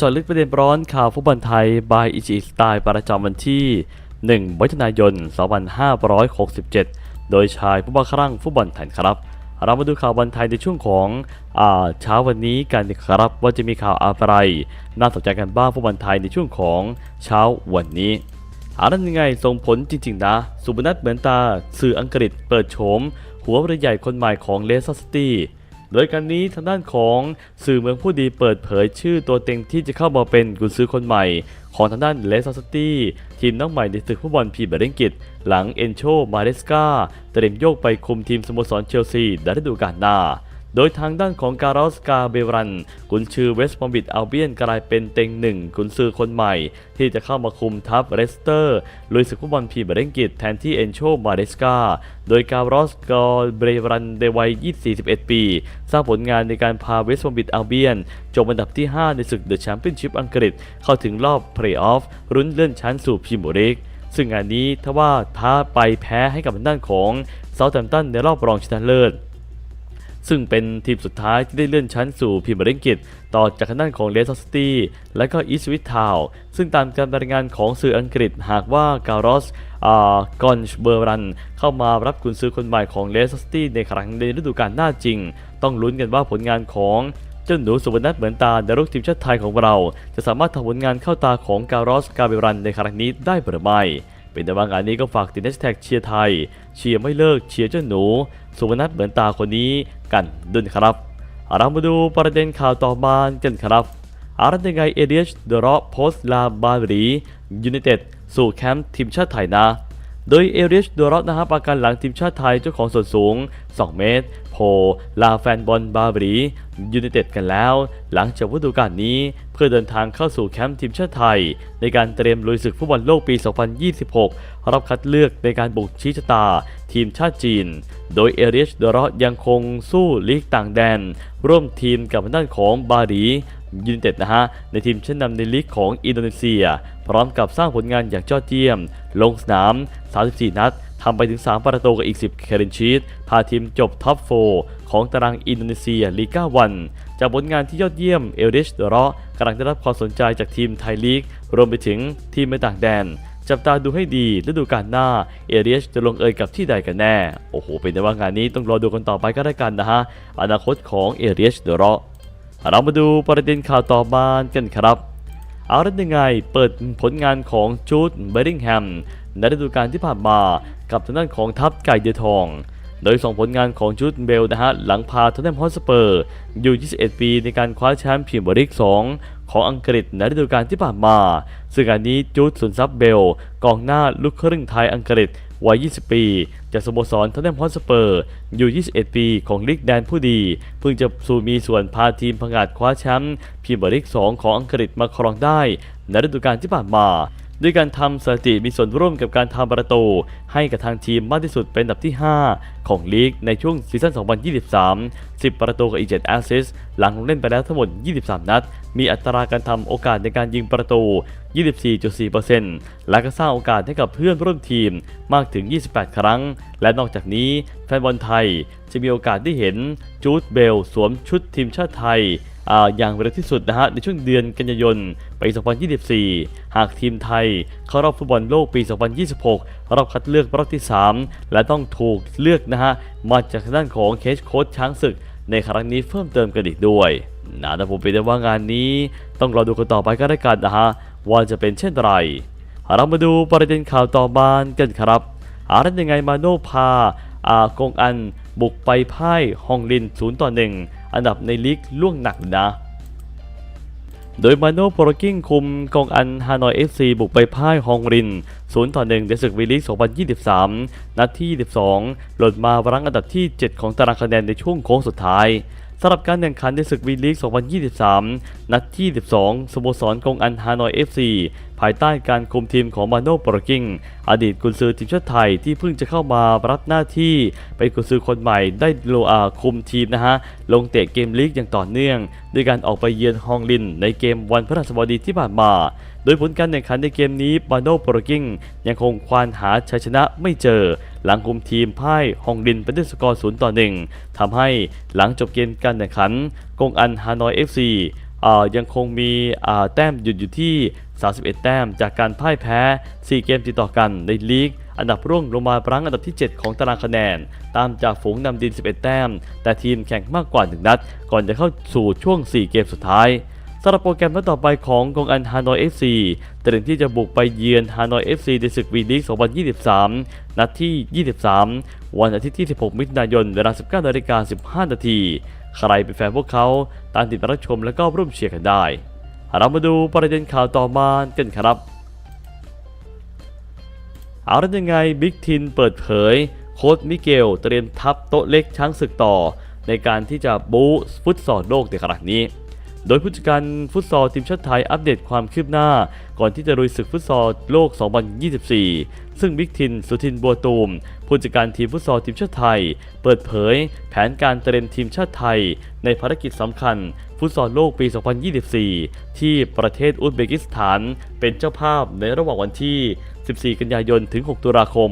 จอดลึกประเด็นร้อนข่าวฟุตบอลไทย บายอิจิสไตล์ประจำวันที่ 1 มิถุนายน 2567 โดยชายผู้บ้าคลั่งฟุตบอลไทยครับ เรามาดูข่าวบอลไทยในช่วงของอาเช้าวันนี้กันนะครับว่าจะมีข่าวอะไร น่าสนใจกันบ้างฟุตบอลไทยในช่วงของเช้าวันนี้อานั้นยังไงส่งผลจริง ๆ นะ สุบนัทเหมือนตา สื่ออังกฤษเปิดโฉม หัวเรือใหญ่คนใหม่ของเลสเตอร์ซิตี้ โดยการนี้ทางด้านของสื่อเมืองผู้ดีเปิดเผยชื่อตัวเต็งที่จะเข้ามาเป็นกุนซือคนใหม่ ของทางด้านเลสเตอร์ซิตี้ทีมน้องใหม่ในศึกฟุตบอลพรีเมียร์ลีกหลังเอนโชมาเรสกาเตรียมโยกไปคุมทีมสโมสรเชลซีในฤดูกาลหน้า โดยทางด้านของการอสกาเบรัน กุนชื่อเวสต์บอมบิดอัลเบียนกลายเป็นเต็งหนึ่งกุนซือคนใหม่ ที่จะเข้ามาคุมทัพเรสเตอร์ลุยศึกฟุตบอลพรีเมียร์ลีกอังกฤษแทนที่เอนโชมาเรสกาโดยการอสกาเบรันในวัย 41 ปี สร้างผลงานในการพาเวสต์บอมบิดอัลเบียนจบอันดับที่ 5 ในศึกเดอะแชมเปี้ยนชิพอังกฤษ เข้าถึงรอบเพลย์ออฟรุ้นเลื่อนชั้นสู่พรีเมียร์ลีกซึ่งงานนี้ถ้าว่าท้าไปแพ้ให้กับทางด้านของเซาท์แ m มป์ตันในรอบรองชนะเลิศ ซึ่งเป็นทีมสุดท้ายที่ได้เลื่อนชั้นสู่พรีเมียร์ลีกอังกฤษต่อจากทางด้านของเลสเตอร์ซิตี้และก็อีสวิททาวซึ่งตามการรายงานของสื่ออังกฤษหากว่าการอสกอนชเบอร์รัน เข้ามารับกุนซื้อคนใหม่ของเลสเตอร์ซิตี้ในครั้งในฤดูกาลหน้าจริง ต้องลุ้นกันว่าผลงานของเจ้าหนูสุวรรณัทเหมือนตาในลูกทีมชาติไทยของเรา จะสามารถทำผลงานเข้าตาของการอสกาเบรันในครั้งนี้ได้หรือไม่ เป็นแต่ว่างานนี้ก็ฝากติดแฮชแท็กเชียร์ไทย เชียร์ไม่เลิกเชียร์เจ้าหนู สุวรรณัทเหมือนตาคนนี้กันด้วยนครับเรามาดูประเด็นข่าวต่อมากันครับอารันยังไงเอเดียชเดอะร็อกโพสลาบารียูไนเต็ดสู่แคมป์ทีมชาติไทยนะ โดยเอรียชโดรอตนะฮะประกันหลังทีมชาติไทยเจ้าของส่วนสูง 2 เมตร โพลาแฟนบอลบาบรียูไนเต็ดกันแล้ว หลังจากฤดูกาลนี้เพื่อเดินทางเข้าสู่แคมป์ทีมชาติไทย ในการเตรียมลุยศึกฟุตบอลโลกปี 2026รอบคัดเลือกในการบุกชี้ชะตา ทีมชาติจีน โดยเอรียชโดรอตยังคงสู้ลีกต่างแดน ร่วมทีมกับด้านของบารียูไนเต็ดนะฮะในทีมชั้นนำในลีกของอินโดนีเซีย พร้อมกับสร้างผลงานอย่างยอดเยี่ยม ลงสนาม 34 นัดทำไปถึง 3 ประตูกับอีก 10 เคเรนชีตพาทีมจบท็อป 4 ของตารางอินโดนีเซียลีก้าวัน จากผลงานที่ยอดเยี่ยมเอลเดชเดรอกำลังได้รับความสนใจจากทีมไทยลีก รวมไปถึงทีมในต่างแดน จับตาดูให้ดีฤดูกาลหน้า เอเรียชจะลงเอยกับที่ใดกันแน่ โอ้โห เป็นแต่ว่างานนี้ต้องรอดูกันต่อไปก็ได้กันนะฮะ อนาคตของเอเรียชเดรอเรามาดูประเด็นข่าวต่อมากันครับ อาละยังไงเปิดผลงานของจูดเบริงแฮมในฤดูกาลที่ผ่านมากับทางด้านของทัพไก่เดือทอง โดยส่งผลงานของจูดเบลนะฮะหลังพาทอตแนมฮอตสเปอร์อยู่ 21 ปีในการคว้าแชมป์พรีเมียร์ลีก 2 ของอังกฤษในฤดูกาลที่ผ่านมา ซึ่งอันนี้จูดสุนทรัพย์เบล กองหน้าลูกครึ่งไทยอังกฤษวัย 20 ปี จากสโมสรทอนแนมฮอสเปอร์ อยู่ 21 ปีของลีกแดนผู้ดี เพิ่งจะสู่มีส่วนพาทีมพังอาจคว้าแชมป์พรีเมียร์ลีก 2 ของอังกฤษมาครองได้ ในฤดูกาลที่ผ่านมา ด้วยการทำสถิติมีส่วนร่วมกับการทำประตู ให้กับทางทีมมากที่สุดเป็นอันดับที่ 5 ของลีกในช่วงซีซั่น 2023 10 ประตูกับอีก7แอสซิสหลังลงเล่นไปแล้วทั้งหมด 23 นัด มีอัตราการทำโอกาสในการยิงประตู 24.4%และก็สร้างโอกาสให้กับเพื่อนร่วมทีมมากถึง 28 ครั้ง และนอกจากนี้แฟนบอลไทยจะมีโอกาสได้เห็นจูดเบลสวมชุดทีมชาติไทยอย่างเร็วที่สุดนะฮะในช่วงเดือนกันยายนปี 2024 หากทีมไทยเข้ารอบฟุตบอลโลกปี 2026 รอบคัดเลือกรอบที่ 3 และต้องถูกเลือกนะฮะมาจากด้านของเคสโค้ชช้างศึก ในครั้งนี้เพิ่มเติมกันอีกด้วยนะแต่ผมเป็นได้ว่างานนี้ต้องรอดูกันต่อไปก็ได้กันนะฮะ ว่าจะเป็นเช่นไร เรามาดูประเด็นข่าวต่อมากันครับ อารันยังไงมาโนพา อากงอันบุกไปพ่ายฮองลิน0ต่อ1อันดับในลีกล่วงหนักนะ โดยมาโนโปรกิ้งคุมกองอันฮานอยเอฟซีบุกไปพ่ายฮองริน0ต่อ1ในศึกวีลีก 2023 นัดที่ 22 หล่นมารั้งอันดับที่ 7 ของตารางคะแนนในช่วงโค้งสุดท้ายำหรับการแข่งขันในศึกวีลีก 2023 นัดที่ 12สโมสรกงอันฮานอยเอฟซีภายใต้การคุมทีมของมาโนโปรกิ้ง อดีตกุนซือทีมชาติไทยที่เพิ่งจะเข้ามารับหน้าที่เป็นกุนซือคนใหม่ได้โลอาคุมทีมนะฮะ ลงเตะเกมลีกอย่างต่อเนื่อง ด้วยการออกไปเยือนฮองลินในเกมวันพฤหัสบดีที่ผ่านมา โดยผลการแข่งขันในเกมนี้มาโนโปรกิ้งยังคงควานหาชัยชนะไม่เจอ หลังคุมทีมพ่ายฮองลินไปด้วยสกอร์0ต่อ1ทำให้หลังจบเกมการแข่งขันกงอันฮานอยเอฟซียังคงมีแต้มหยุดอยู่ที่ 31 แต้มจากการพ่ายแพ้ 4 เกมติดต่อกันในลีก อันดับร่วงลงมารั้งอันดับที่ 7 ของตารางคะแนน ตามจากฝูงนำดิน 11 แต้ม แต่ทีมแข่งมากกว่า 1 นัด ก่อนจะเข้าสู่ช่วง 4 เกมสุดท้าย สำหรับโปรแกรมนัดต่อไปของกองอันฮานอย FC เตรียมที่จะบุกไปเยือนฮานอย FC ในศึกวีลีก 2023 นัดที่ 23 วันอาทิตย์ที่ 16 มิถุนายน เวลา 19นาฬิกา15 นาที ใครเป็นแฟนพวกเขาตามติดรับชมและก็ร่วมเชียร์กันได้ เรามาดูประเด็นข่าวต่อมากันครับเอาแล้วยังไงบิ๊กทินเปิดเผย โค้ชมิเกลเตรียมทัพโต๊ะเล็กช้างศึกต่อ ในการที่จะบู๊ฟุตซอลโลกในครั้งนี้ โดยผู้จัดการฟุตซอลทีมชาติไทยอัปเดตความคืบหน้า ก่อนที่จะลุยศึกฟุตซอลโลก 2024 ซึ่งบิ๊กทิน สุทินบัวตูม ผู้จัดการทีมฟุตซอลทีมชาติไทย เปิดเผย แผนการเตรียมทีมชาติไทย ในภารกิจสำคัญ ฟุตซอลโลกปี 2024 ที่ประเทศอุซเบกิสถาน เป็นเจ้าภาพในระหว่างวันที่ 14 กันยายนถึง 6 ตุลาคม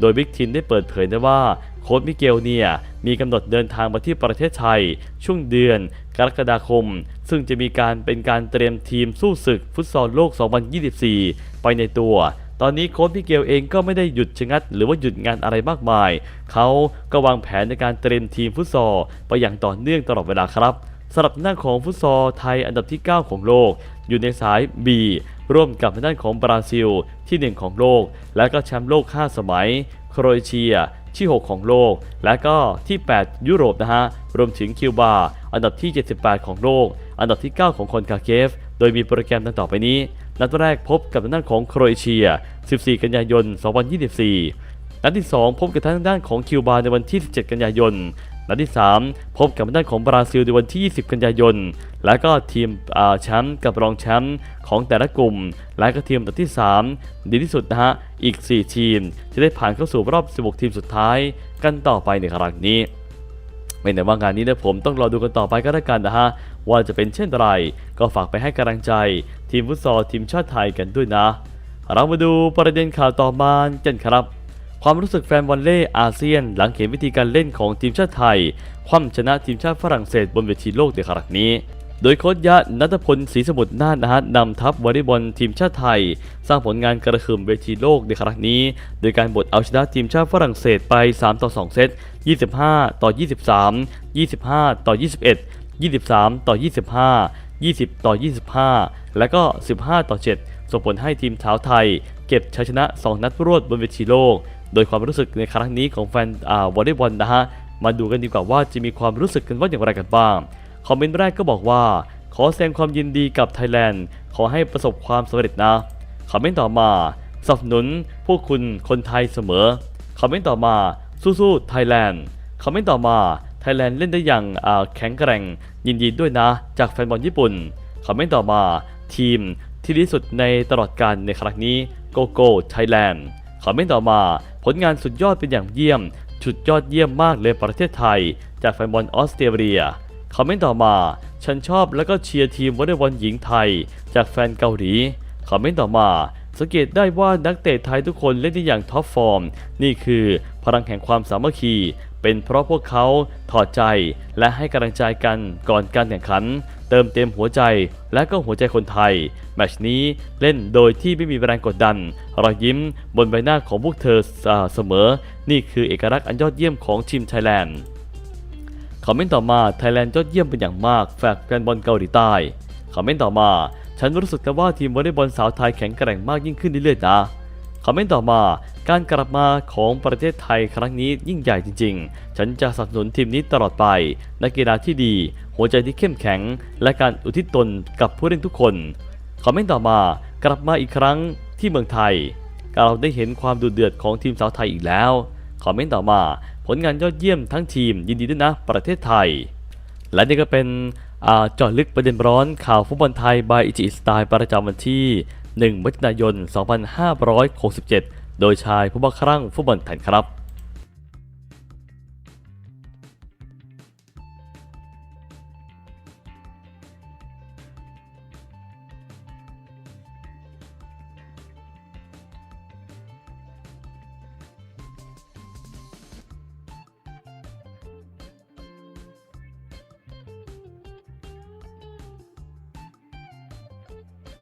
โดยบิ๊กทินได้เปิดเผยได้ว่าโค้ชมิเกลเนี่ยมีกำหนดเดินทางมาที่ประเทศไทย ช่วงเดือน กรกฎาคม ซึ่งจะมีการเป็นการเตรียมทีมสู้ศึกฟุตซอลโลก 2024 ไปในตัว ตอนนี้โค้ชมิเกลเองก็ไม่ได้หยุดชะงัด หรือว่าหยุดงานอะไรมากมาย เขาก็วางแผนในการเตรียมทีมฟุตซอลไปอย่างต่อเนื่องตลอดเวลาครับสำหรับหน้านของฟุตซอลไทยอันดับที่ 9 ของโลก อยู่ในสาย B ร่วมกับทางด้านของบราซิลที่ 1 ของโลก และก็แชมป์โลก 5 สมัย โครเอเชีย ที่ 6 ของโลก และก็ที่ 8 ยุโรปนะฮะ รวมถึงคิวบา อันดับที่ 78 ของโลก อันดับที่ 9 ของคอนคาเคฟ โดยมีโปรแกรมดังต่อไปนี้ นัดแรกพบกับทางด้านของโครเอเชีย 14 กันยายน 2024นัดที่ 2 พบกับทางด้านของคิวบาในวันที่ 17 กันยายน นัดที่ 3 พบกับทางด้านของบราซิลในวันที่ 20 กันยายน และก็ทีมอ่าแชมป์กับรองแชมป์ของแต่ละกลุ่ม และก็ทีมอัดที่ 3 ดีที่สุดนะฮะ อีก 4 ทีม จะได้ผ่านเข้าสู่รอบ 16 ทีมสุดท้ายกันต่อไปในครั้งนี้ไม่แต่ว่างานนี้นะผมต้องรอดูกันต่อไปก็แล้วกันนะฮะ ว่าจะเป็นเช่นไร ก็ฝากไปให้กำลังใจ ทีมฟุตซอลทีมชาติไทยกันด้วยนะ เรามาดูประเด็นข่าวต่อมากันครับ ความรู้สึกแฟนวอลเล่อาเซียน หลังเห็นวิธีการเล่นของทีมชาติไทย คว่ำชนะทีมชาติฝรั่งเศสบนเวทีโลกในครั้งนี้ โดยโค้ชยะนัทพลศรีสมุทรนาถนะฮะนำทัพวอลเลย์บอลทีมชาติไทย สร้างผลงานกระหึ่มเวทีโลกในครั้งนี้ โดยการบดเอาชนะทีมชาติฝรั่งเศสไป 3 ต่อ 2 เซต 25 ต่อ 23 25 ต่อ 21 23 ต่อ 25 20 ต่อ 25 และก็ 15 ต่อ 7 ส่งผลให้ทีมสาวไทย เก็บชัยชนะ 2 นัดรวดบนเวทีโลก โดยความรู้สึกในครั้งนี้ของแฟนวอลเลย์บอลนะฮะ มาดูกันดีกว่าว่าจะมีความรู้สึกกันว่าอย่างไรกันบ้าง คอมเมนต์แรกก็บอกว่า ขอแสดงความยินดีกับไทยแลนด์ ขอให้ประสบความสำเร็จนะ คอมเมนต์ต่อมาสนับสนุนพวกคุณคนไทยเสมอ คอมเมนต์ต่อมาสู้ๆไทยแลนด์ คอมเมนต์ต่อมาไทยแลนด์เล่นได้อย่างแข็งแกร่ง ยินดีด้วยนะ จากแฟนบอลญี่ปุ่น คอมเมนต์ต่อมาทีมที่ดีสุดในตลอดการในครั้งนี้ โกโก้ไทยแลนด์คอมเมนต์ต่อมาผลงานสุดยอดเป็นอย่างเยี่ยมชุดยอดเยี่ยมมากเลยประเทศไทย จากแฟนบอลออสเตรเลียคอมเมนต์ต่อมา ฉันชอบและก็เชียร์ทีมวอลเลย์บอลหญิงไทย จากแฟนเกาหลีคอมเมนต์ต่อมา สังเกตได้ว่านักเตะไทยทุกคนเล่นได้อย่างท็อปฟอร์ม นี่คือพลังแห่งความสามัคคี เป็นเพราะพวกเขาถอดใจและให้กำลังใจกันก่อนการแข่งขัน เติมเต็มหัวใจและก็หัวใจคนไทย แมชนี้เล่นโดยที่ไม่มีแรงกดดันรอยยิ้มบนใบหน้าของพวกเธออเสมอ นี่คือเอกลักษณ์อันยอดเยี่ยมของทีมไทยแลนด์คอมเมนต์ต่อมาไทยแลนด์ยอดเยี่ยมเป็นอย่างมากแฟกแฟนบอลเกาหลีใต้คอมเมนต์ต่อมา ฉันรู้สึกแต่ว่าทีมวอลเลย์บอลสาวไทยแข็งแกร่งมากยิ่งขึ้นเรื่อยๆนะคอมเมนต์ต่อมา การกลับมาของประเทศไทยครั้งนี้ยิ่งใหญ่จริง ๆ ฉันจะสนับสนุนทีมนี้ตลอดไป นักกีฬาที่ดี หัวใจที่เข้มแข็ง และการอุทิศตนกับผู้เล่นทุกคนคอมเมนต์ต่อมากลับมาอีกครั้งที่เมืองไทย เราได้เห็นความดุเดือดของทีมสาวไทยอีกแล้วคอมเมนต์ต่อมาผลงานยอดเยี่ยมทั้งทีมยินดีด้วยนะประเทศไทย และนี่ก็เป็นจาะลึกประเด็นร้อนข่าวฟุตบอลไทยบายอิจิสไตล์ประจำวันที่ 1 มิถุนายน 2567 โดยชายผู้บังครั่งฟุตบอลไทยครับ